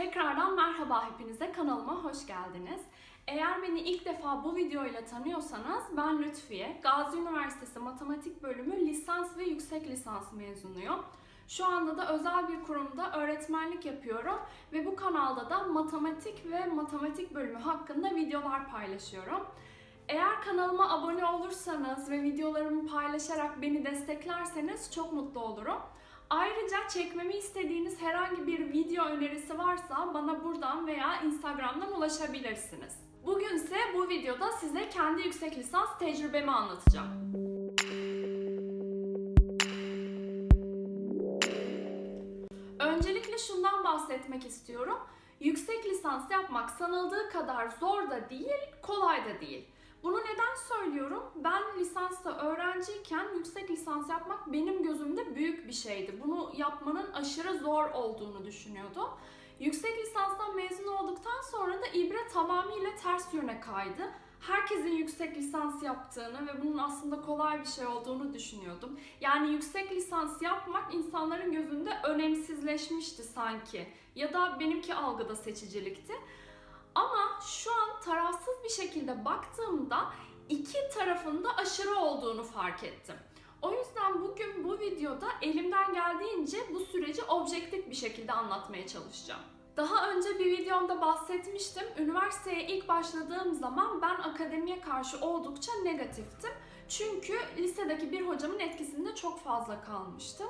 Tekrardan merhaba hepinize kanalıma hoş geldiniz. Eğer beni ilk defa bu videoyla tanıyorsanız ben Lütfiye. Gazi Üniversitesi Matematik Bölümü lisans ve yüksek lisans mezunuyum. Şu anda da özel bir kurumda öğretmenlik yapıyorum ve bu kanalda da matematik ve matematik bölümü hakkında videolar paylaşıyorum. Eğer kanalıma abone olursanız ve videolarımı paylaşarak beni desteklerseniz çok mutlu olurum. Ayrıca çekmemi istediğiniz herhangi bir video önerisi varsa bana buradan veya Instagram'dan ulaşabilirsiniz. Bugünse bu videoda size kendi yüksek lisans tecrübemi anlatacağım. Öncelikle şundan bahsetmek istiyorum. Yüksek lisans yapmak sanıldığı kadar zor da değil, kolay da değil. Bunu neden söylüyorum? Ben lisansta öğrenciyken yüksek lisans yapmak benim gözümde büyük bir şeydi. Bunu yapmanın aşırı zor olduğunu düşünüyordum. Yüksek lisanstan mezun olduktan sonra da ibre tamamıyla ters yöne kaydı. Herkesin yüksek lisans yaptığını ve bunun aslında kolay bir şey olduğunu düşünüyordum. Yani yüksek lisans yapmak insanların gözünde önemsizleşmişti sanki. Ya da benimki algıda seçicilikti. Ama şu an tarafsız bir şekilde baktığımda iki tarafında aşırı olduğunu fark ettim. O yüzden bugün bu videoda elimden geldiğince bu süreci objektif bir şekilde anlatmaya çalışacağım. Daha önce bir videomda bahsetmiştim. Üniversiteye ilk başladığım zaman ben akademiye karşı oldukça negatiftim. Çünkü lisedeki bir hocamın etkisinde çok fazla kalmıştım.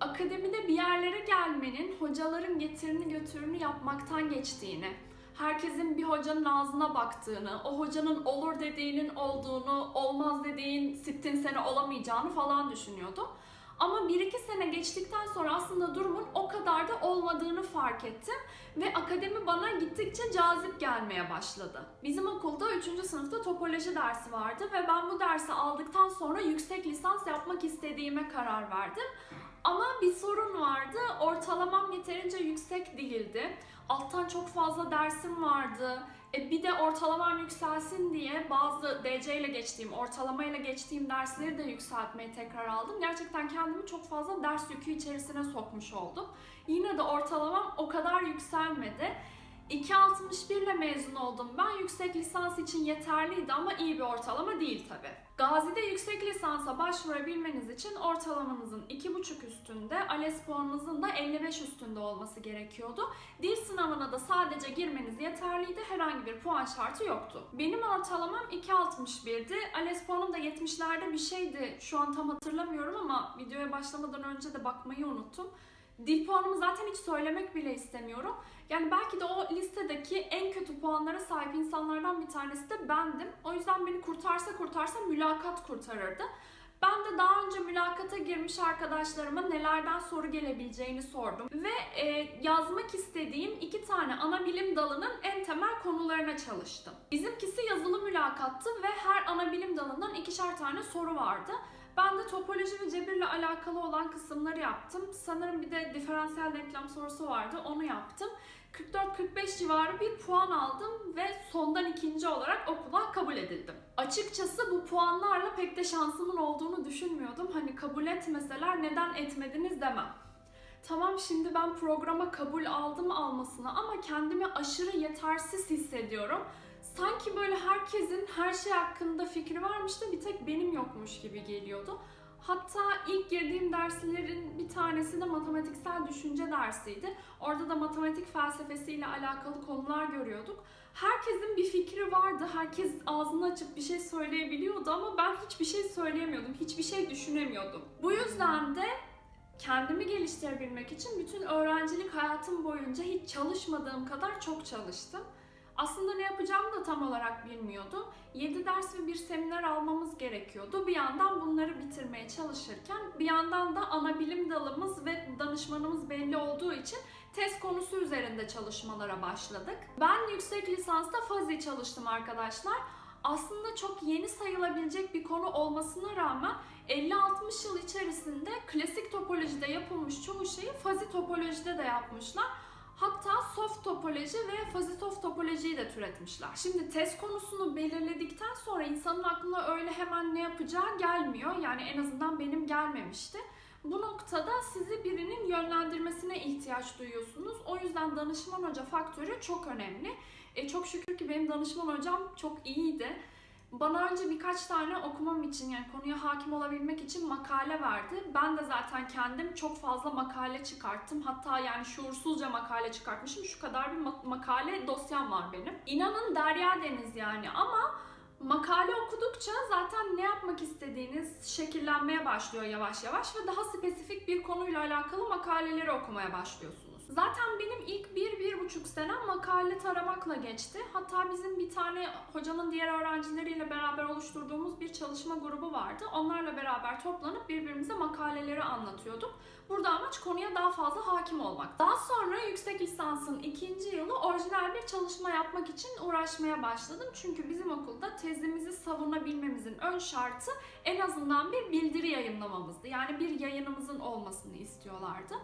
Akademide bir yerlere gelmenin hocaların getirini götürünü yapmaktan geçtiğini, herkesin bir hocanın ağzına baktığını, o hocanın olur dediğinin olduğunu, olmaz dediğin sittin sene olamayacağını falan düşünüyordum. Ama bir iki sene geçtikten sonra aslında durumun o kadar da olmadığını fark ettim ve akademi bana gittikçe cazip gelmeye başladı. Bizim okulda 3. sınıfta topoloji dersi vardı ve ben bu dersi aldıktan sonra yüksek lisans yapmak istediğime karar verdim. Ama bir sorun vardı. Ortalamam yeterince yüksek değildi. Alttan çok fazla dersim vardı. E bir de ortalamam yükselsin diye bazı DC ile geçtiğim, ortalamayla geçtiğim dersleri de yükseltmeye tekrar aldım. Gerçekten kendimi çok fazla ders yükü içerisine sokmuş oldum. Yine de ortalamam o kadar yükselmedi. 2.61 ile mezun oldum. Ben yüksek lisans için yeterliydi ama iyi bir ortalama değil tabi. Gazi'de yüksek lisansa başvurabilmeniz için ortalamanızın 2.5 üstünde, ALES puanınızın da 55 üstünde olması gerekiyordu. Dil sınavına da sadece girmeniz yeterliydi. Herhangi bir puan şartı yoktu. Benim ortalamam 2.61'di. ALES puanım da 70'lerde bir şeydi. Şu an tam hatırlamıyorum ama videoya başlamadan önce de bakmayı unuttum. Dil puanımı zaten hiç söylemek bile istemiyorum. Yani belki de o listedeki en kötü puanlara sahip insanlardan bir tanesi de bendim. O yüzden beni kurtarsa kurtarsa mülakat kurtarırdı. Ben de daha önce mülakata girmiş arkadaşlarıma nelerden soru gelebileceğini sordum. Ve e, yazmak istediğim iki tane ana bilim dalının en temel konularına çalıştım. Bizimkisi yazılı mülakattı ve her ana bilim dalından ikişer tane soru vardı. Ben de topoloji ve cebirle alakalı olan kısımları yaptım. Sanırım bir de diferansiyel denklem sorusu vardı. Onu yaptım. 44-45 civarı bir puan aldım ve sondan ikinci olarak okula kabul edildim. Açıkçası bu puanlarla pek de şansımın olduğunu düşünmüyordum. Hani kabul etmeseler neden etmediniz demem. Tamam şimdi ben programa kabul aldım almasına ama kendimi aşırı yetersiz hissediyorum. Sanki böyle herkesin her şey hakkında fikri varmış da bir tek benim yokmuş gibi geliyordu. Hatta ilk girdiğim derslerin bir tanesi de matematiksel düşünce dersiydi. Orada da matematik felsefesiyle alakalı konular görüyorduk. Herkesin bir fikri vardı. Herkes ağzını açıp bir şey söyleyebiliyordu ama ben hiçbir şey söyleyemiyordum. Hiçbir şey düşünemiyordum. Bu yüzden de kendimi geliştirebilmek için bütün öğrencilik hayatım boyunca hiç çalışmadığım kadar çok çalıştım. Aslında ne yapacağımı da tam olarak bilmiyordum. 7 ders ve bir seminer almamız gerekiyordu. Bir yandan bunları bitirmeye çalışırken bir yandan da ana bilim dalımız ve danışmanımız belli olduğu için test konusu üzerinde çalışmalara başladık. Ben yüksek lisansta fazi çalıştım arkadaşlar. Aslında çok yeni sayılabilecek bir konu olmasına rağmen 50-60 yıl içerisinde klasik topolojide yapılmış çoğu şeyi fazi topolojide de yapmışlar. Hatta soft topoloji ve fazisoft topolojiyi de türetmişler. Şimdi test konusunu belirledikten sonra insanın aklına öyle hemen ne yapacağı gelmiyor. Yani en azından benim gelmemişti. Bu noktada sizi birinin yönlendirmesine ihtiyaç duyuyorsunuz. O yüzden danışman hoca faktörü çok önemli. E, çok şükür ki benim danışman hocam çok iyiydi. Bana önce birkaç tane okumam için yani konuya hakim olabilmek için makale verdi. Ben de zaten kendim çok fazla makale çıkarttım. Hatta yani şuursuzca makale çıkartmışım. Şu kadar bir ma- makale dosyam var benim. İnanın derya deniz yani ama makale okudukça zaten ne yapmak istediğiniz şekillenmeye başlıyor yavaş yavaş ve daha spesifik bir konuyla alakalı makaleleri okumaya başlıyorsunuz. Zaten benim senem makale taramakla geçti. Hatta bizim bir tane hocanın diğer öğrencileriyle beraber oluşturduğumuz bir çalışma grubu vardı. Onlarla beraber toplanıp birbirimize makaleleri anlatıyorduk. Burada amaç konuya daha fazla hakim olmak. Daha sonra yüksek lisansın ikinci yılı orijinal bir çalışma yapmak için uğraşmaya başladım. Çünkü bizim okulda tezimizi savunabilmemizin ön şartı en azından bir bildiri yayınlamamızdı. Yani bir yayınımızın olmasını istiyorlardı.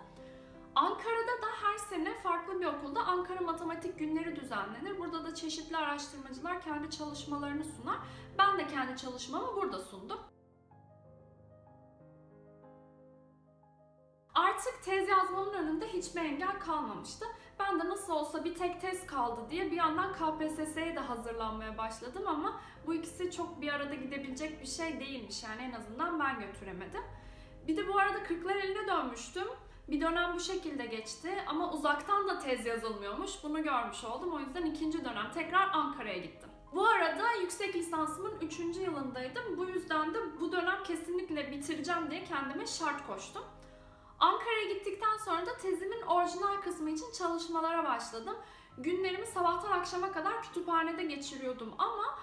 Ankara'da da her sene farklı bir okulda Ankara Matematik Günleri düzenlenir. Burada da çeşitli araştırmacılar kendi çalışmalarını sunar. Ben de kendi çalışmamı burada sundum. Artık tez yazmamın önünde hiçbir engel kalmamıştı. Ben de nasıl olsa bir tek tez kaldı diye bir yandan KPSS'ye de hazırlanmaya başladım ama bu ikisi çok bir arada gidebilecek bir şey değilmiş yani en azından ben götüremedim. Bir de bu arada kırklar eline dönmüştüm. Bir dönem bu şekilde geçti ama uzaktan da tez yazılmıyormuş. Bunu görmüş oldum. O yüzden ikinci dönem tekrar Ankara'ya gittim. Bu arada yüksek lisansımın 3. yılındaydım. Bu yüzden de bu dönem kesinlikle bitireceğim diye kendime şart koştum. Ankara'ya gittikten sonra da tezimin orijinal kısmı için çalışmalara başladım. Günlerimi sabahtan akşama kadar kütüphanede geçiriyordum ama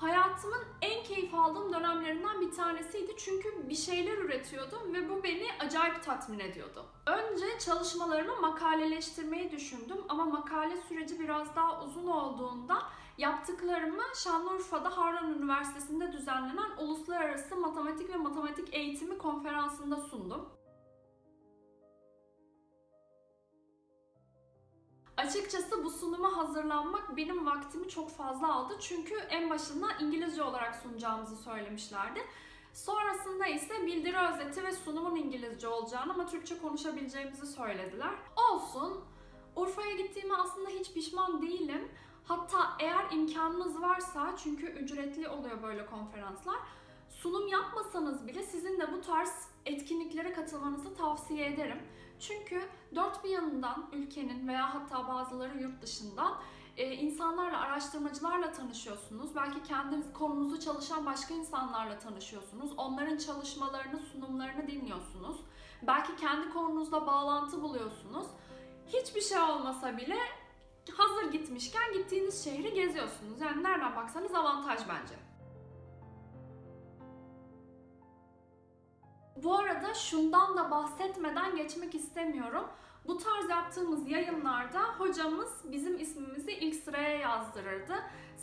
hayatımın en keyif aldığım dönemlerinden bir tanesiydi. Çünkü bir şeyler üretiyordum ve bu beni acayip tatmin ediyordu. Önce çalışmalarımı makaleleştirmeyi düşündüm ama makale süreci biraz daha uzun olduğunda yaptıklarımı Şanlıurfa'da Harran Üniversitesi'nde düzenlenen Uluslararası Matematik ve Matematik Eğitimi Konferansı'nda sundum. Açıkçası bu sunuma hazırlanmak benim vaktimi çok fazla aldı. Çünkü en başında İngilizce olarak sunacağımızı söylemişlerdi. Sonrasında ise bildiri özeti ve sunumun İngilizce olacağını ama Türkçe konuşabileceğimizi söylediler. Olsun. Urfa'ya gittiğime aslında hiç pişman değilim. Hatta eğer imkanınız varsa çünkü ücretli oluyor böyle konferanslar. Sunum yapmasanız bile sizin de bu tarz etkinliklere katılmanızı tavsiye ederim. Çünkü dört bir yanından ülkenin veya hatta bazıları yurt dışından e, insanlarla, araştırmacılarla tanışıyorsunuz. Belki kendiniz konunuzu çalışan başka insanlarla tanışıyorsunuz. Onların çalışmalarını, sunumlarını dinliyorsunuz. Belki kendi konunuzla bağlantı buluyorsunuz. Hiçbir şey olmasa bile hazır gitmişken gittiğiniz şehri geziyorsunuz. Yani nereden baksanız avantaj bence. Bu arada şundan da bahsetmeden geçmek istemiyorum. Bu tarz yaptığımız yayınlarda hocamız bizim ismimizi ilk sıraya yazdırırdı.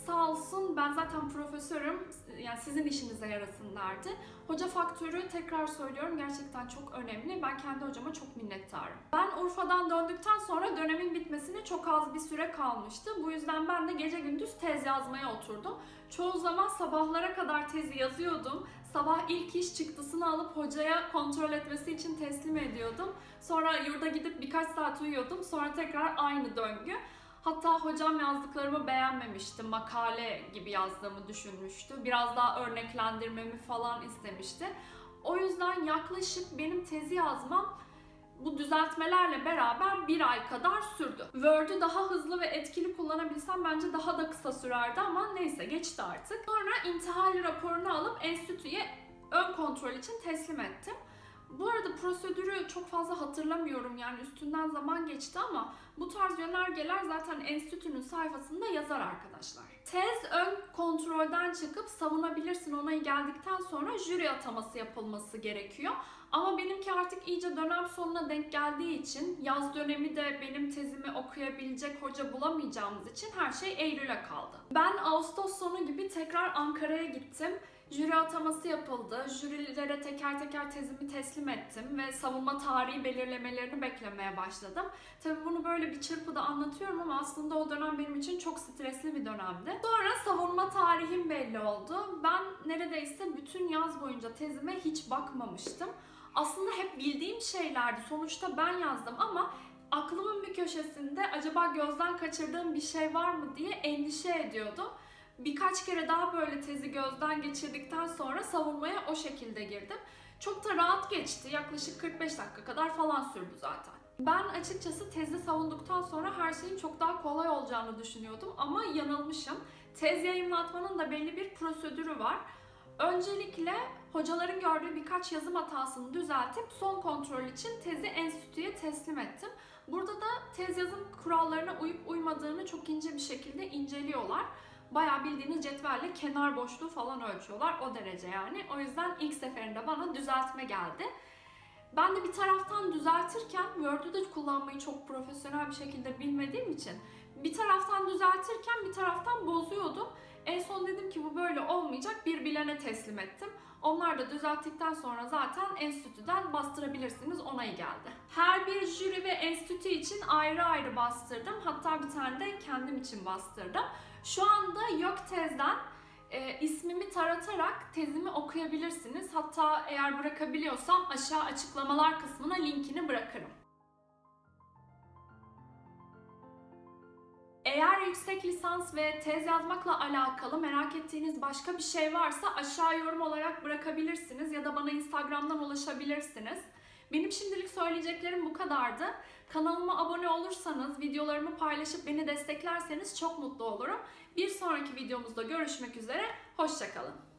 Sağ olsun ben zaten profesörüm, yani sizin işinize yarasın derdi. Hoca faktörü tekrar söylüyorum gerçekten çok önemli. Ben kendi hocama çok minnettarım. Ben Urfa'dan döndükten sonra dönemin bitmesine çok az bir süre kalmıştı. Bu yüzden ben de gece gündüz tez yazmaya oturdum. Çoğu zaman sabahlara kadar tezi yazıyordum. Sabah ilk iş çıktısını alıp hocaya kontrol etmesi için teslim ediyordum. Sonra yurda gidip birkaç saat uyuyordum. Sonra tekrar aynı döngü. Hatta hocam yazdıklarımı beğenmemişti. Makale gibi yazdığımı düşünmüştü. Biraz daha örneklendirmemi falan istemişti. O yüzden yaklaşık benim tezi yazmam bu düzeltmelerle beraber bir ay kadar sürdü. Word'ü daha hızlı ve etkili kullanabilsem bence daha da kısa sürerdi ama neyse geçti artık. Sonra intihal raporunu alıp enstitüye ön kontrol için teslim ettim. Bu arada prosedürü çok fazla hatırlamıyorum yani üstünden zaman geçti ama bu tarz yönergeler zaten enstitünün sayfasında yazar arkadaşlar. Tez ön kontrolden çıkıp savunabilirsin onayı geldikten sonra jüri ataması yapılması gerekiyor. Ama benimki artık iyice dönem sonuna denk geldiği için yaz dönemi de benim tezimi okuyabilecek hoca bulamayacağımız için her şey Eylül'e kaldı. Ben Ağustos sonu gibi tekrar Ankara'ya gittim. Jüri ataması yapıldı. Jürilere teker teker tezimi teslim ettim ve savunma tarihi belirlemelerini beklemeye başladım. Tabi bunu böyle bir çırpıda anlatıyorum ama aslında o dönem benim için çok stresli bir dönemdi. Sonra savunma tarihim belli oldu. Ben neredeyse bütün yaz boyunca tezime hiç bakmamıştım. aslında hep bildiğim şeylerdi. Sonuçta ben yazdım ama aklımın bir köşesinde acaba gözden kaçırdığım bir şey var mı diye endişe ediyordum. Birkaç kere daha böyle tezi gözden geçirdikten sonra savunmaya o şekilde girdim. Çok da rahat geçti. Yaklaşık 45 dakika kadar falan sürdü zaten. Ben açıkçası tezi savunduktan sonra her şeyin çok daha kolay olacağını düşünüyordum ama yanılmışım. Tez yayınlatmanın da belli bir prosedürü var. Öncelikle hocaların gördüğü birkaç yazım hatasını düzeltip son kontrol için tezi enstitüye teslim ettim. Burada da tez yazım kurallarına uyup uymadığını çok ince bir şekilde inceliyorlar. Bayağı bildiğiniz cetvelle kenar boşluğu falan ölçüyorlar o derece yani. O yüzden ilk seferinde bana düzeltme geldi. Ben de bir taraftan düzeltirken Word'ü de kullanmayı çok profesyonel bir şekilde bilmediğim için bir taraftan düzeltirken bir taraftan bozuyordum. En son dedim ki bu böyle olmayacak bir bilene teslim ettim. Onlar da düzelttikten sonra zaten enstitüden bastırabilirsiniz onayı geldi. Her bir jüri ve enstitü için ayrı ayrı bastırdım. Hatta bir tane de kendim için bastırdım. Şu anda yok tezden e, ismimi taratarak tezimi okuyabilirsiniz. Hatta eğer bırakabiliyorsam aşağı açıklamalar kısmına linkini bırakırım. Eğer yüksek lisans ve tez yazmakla alakalı merak ettiğiniz başka bir şey varsa aşağı yorum olarak bırakabilirsiniz ya da bana Instagram'dan ulaşabilirsiniz. Benim şimdilik söyleyeceklerim bu kadardı. Kanalıma abone olursanız, videolarımı paylaşıp beni desteklerseniz çok mutlu olurum. Bir sonraki videomuzda görüşmek üzere, hoşçakalın.